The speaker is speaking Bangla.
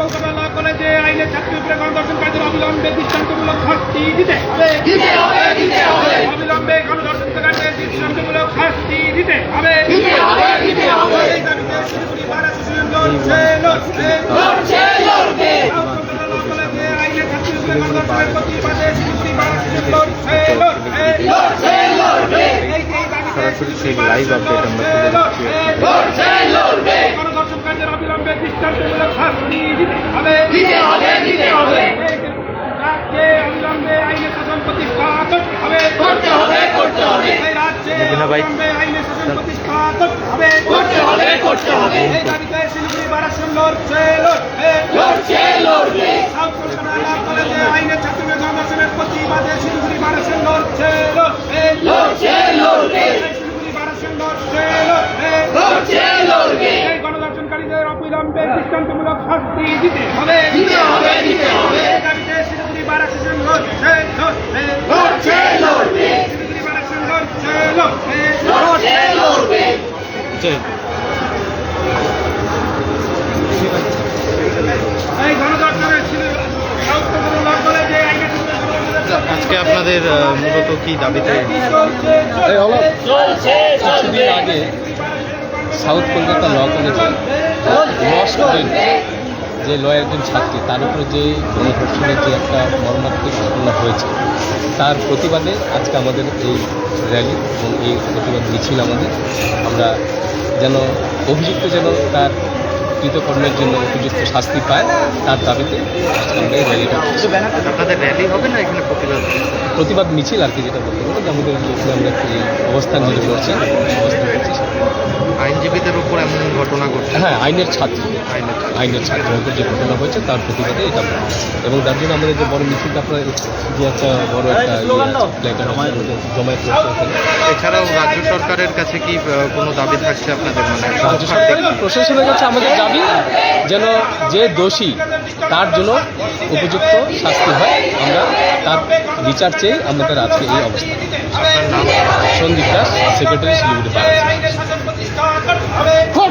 কলকাতা ল কলেজে আইনে ছাত্রের উপরে গণধর্ষণকারীদের অবিলম্বে দৃষ্টান্তমূলক শাস্তি দিতে হবে অবিলম্বে গণধর্ষণকারীদের দৃষ্টান্তমূলক শাস্তি দিতে হবে লড়ছে লড়বে আইনে সরাসরি সেই লাইভ আপডেট আমরা দৃষ্টান্তমূলক শাস্তি। দিতে হবে। দিতে হবে দিতে হবে। রাজ্যে অবিলম্বে আইনের শাসন প্রতিষ্ঠা করতে হবে। করতে হবে করতে হবে। এই রাজ্যে অবিলম্বে আইনের শাসন প্রতিষ্ঠা করতে হবে। করতে হবে করতে হবে। এই দাবিতে শিলিগুড়ি বারাসন লড়ছে লড়বে লড়ছে লড়বে সাউথ কলকাতা কলেজে আইনের ছাত্রদের গণদর্শনের প্রতিবাদে শিলিগুড়ি বারাসন লড়ছে লড়বে লড়ছে লড়বে শিলিগুড়ি বারাসন লড়ছে লড়বে লড়ছে লড়বে এই গণদর্শনকারীদের অবিলম্বে দৃষ্টান্তমূলক শাস্তি দিতে হবে। দিতে হবে দিতে হবে। দাবিতে শিলিগুড়ি বারাসন লড়ছে লড়বে লড়ছে লড়বে। শিলিগুড়ি বারাসন লড়ছে লড়বে লড়ছে লড়বে। এই গণদর্শনের শিলিগুড়ি সাউথ কলকাতা ল কলেজে আইনের ছাত্রদের আজকে আপনাদের মূলত কি দাবিতে কিছুদিন আগে সাউথ কলকাতা ল কলেজে ল স্টুডেন্ট যে ল একজন ছাত্রী। তার উপরে যে গণধর্ষণের যে একটা মর্মান্তিক ঘটনা হয়েছে তার প্রতিবাদে আজকে আমাদের এই র্যালি এবং এই প্রতিবাদ মিছিল আমাদের। আমরা যেন অভিযুক্ত যেন তার কৃতকর্মের জন্য উপযুক্ত শাস্তি পায় তার দাবিতে আমরা এই র্যালিটা আপনাদের র্যালি হবে না এখানে প্রতিবাদ? প্রতিবাদ মিছিল আর কি যেটা বলতে পারব যে আমাদের আমরা একটি অবস্থান যেটা করছি অবস্থান আইনজীবীদের উপর এমন ঘটনা ঘটছে? হ্যাঁ আইনের ছাত্র। আইনের আইনের ছাত্রের যে ঘটনা হয়েছে তার প্রতিবাদে এটা এবং তার জন্য আমাদের যে বড় মিছিলটা আপনার যে একটা বড় একটা জমায়েত। জমায়েত এছাড়াও রাজ্য সরকারের কাছে কি কোনো দাবি থাকছে আপনাদের মানে? রাজ্য সরকার এবং প্রশাসনের কাছে আমাদের দাবি যেন যে দোষী তার জন্য উপযুক্ত শাস্তি হয়। আমরা তার বিচার চেয়ে আমাদের আজকে এই অবস্থা। আপনার সন্দীপ দাস সেক্রেটারি শিলিগুড়ি 大家呗？快！